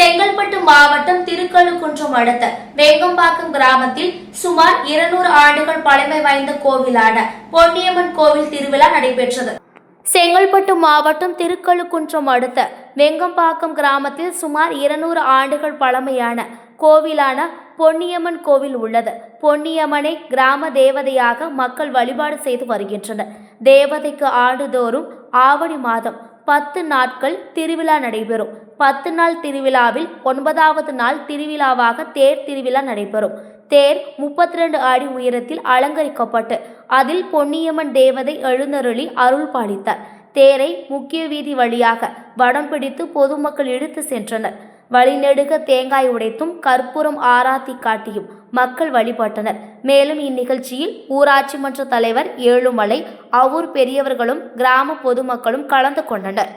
செங்கல்பட்டு மாவட்டம் திருக்கழுக்குன்றம் அடுத்த வேங்கம்பாக்கம் கிராமத்தில் சுமார் இருநூறு ஆண்டுகள் பழமை வாய்ந்த கோவிலான பொன்னியம்மன் கோவில் திருவிழா நடைபெற்றது. செங்கல்பட்டு மாவட்டம் திருக்கழுக்குன்றம் அடுத்த வெங்கம்பாக்கம் கிராமத்தில் சுமார் இருநூறு ஆண்டுகள் பழமையான கோவிலான பொன்னியம்மன் கோவில் உள்ளது. பொன்னியம்மனை கிராம தேவதையாக மக்கள் வழிபாடு செய்து வருகின்றனர். தேவதைக்கு ஆண்டுதோறும் ஆவணி மாதம் பத்து நாட்கள் திருவிழா நடைபெறும். பத்து நாள் திருவிழாவில் ஒன்பதாவது நாள் திருவிழாவாக தேர் திருவிழா நடைபெறும். தேர் முப்பத்தி ரெண்டு அடி உயரத்தில் அலங்கரிக்கப்பட்டு அதில் பொன்னியம்மன் தேவதை எழுந்தருளி அருள் பாலித்தார். தேரை முக்கிய வீதி வழியாக வடம் பிடித்து பொதுமக்கள் இழுத்து சென்றனர். வழிநெடுக தேங்காய் உடைத்தும் கற்பூரம் ஆராத்தி காட்டியும் மக்கள் வழிபட்டனர் மேலும் இந்நிகழ்ச்சியில் ஊராட்சி மன்ற தலைவர் ஏழுமலை அவ்வூர் பெரியவர்களும் கிராம பொதுமக்களும் கலந்து கொண்டனர்